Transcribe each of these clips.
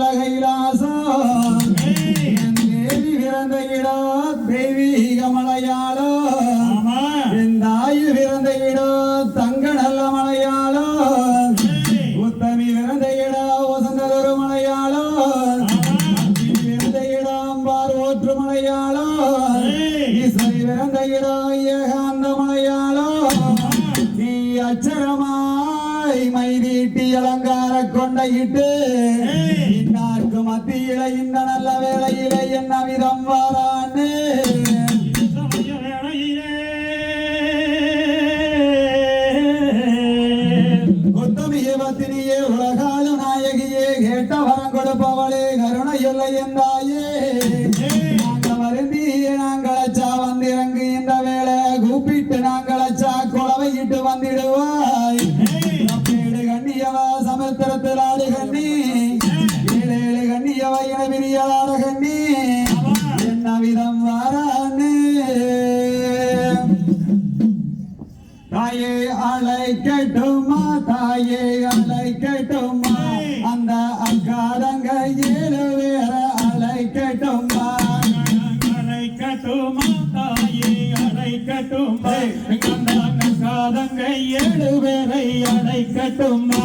நல்ல கைலாசம் என் தேவி பிறந்த இடம் தெய்வீக மலையாளம் என் தாய் பிறந்த இடம் தங்க நல்ல மலையாளம் உத்தமி பிறந்த இடம் வசந்ததொரு மலையாளம் பிறந்த இடம் பார்வோற்று மலையாளம் ஈஸ்வரி பிறந்த இடம் ஏகாந்த மலையாளம் நீ அச்சரமாய் மைதீட்டி அலங்கார கொண்டையிட்டு இன்னார்க்கு மத்தியில இந்த நல்ல வேளையில என்ன விதம் வாரான்னு? உத்தமிய பத்தினியே உலகால தாயே அழைக்கட்டுமா தாயே அழைக்கட்டுமா அந்த அக்காரங்க ஏழு பேர அழைக்கட்டுமா அழைக்கட்டுமா தாயே அழைக்கட்டுமா கந்தாங்க காதங்க ஏழு பேரை அழைக்கட்டுமா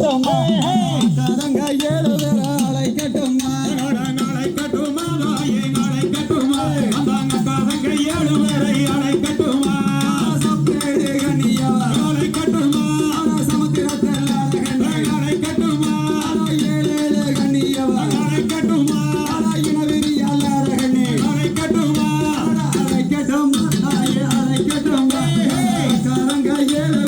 கட்டுமா கதங்க ஏழு பேர் ஆளை கட்டுமா நாளை கட்டுமா நாயே நாளை கட்டுமா கதங்க ஏழு பேரை ஆளை கட்டுமா Yeah.